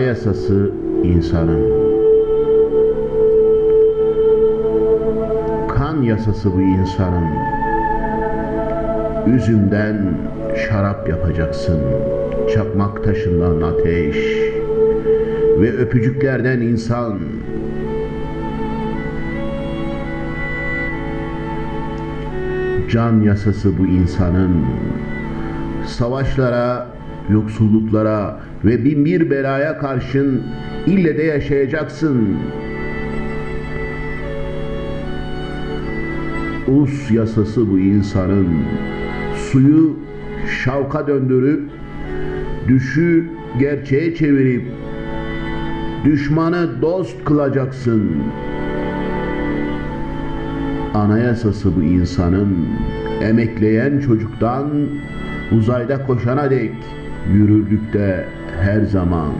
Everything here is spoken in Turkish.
Anayasası insanın. Kan yasası bu insanın. Üzümden şarap yapacaksın. Çakmak taşından ateş ve öpücüklerden insan. Can yasası bu insanın. Savaşlara, yoksulluklara ve bin bir belaya karşın ille de yaşayacaksın. Us yasası bu insanın. Suyu şavka döndürüp, düşü gerçeğe çevirip, düşmanı dost kılacaksın. Anayasası bu insanın emekleyen çocuktan uzayda koşana dek yürürlükte her zaman.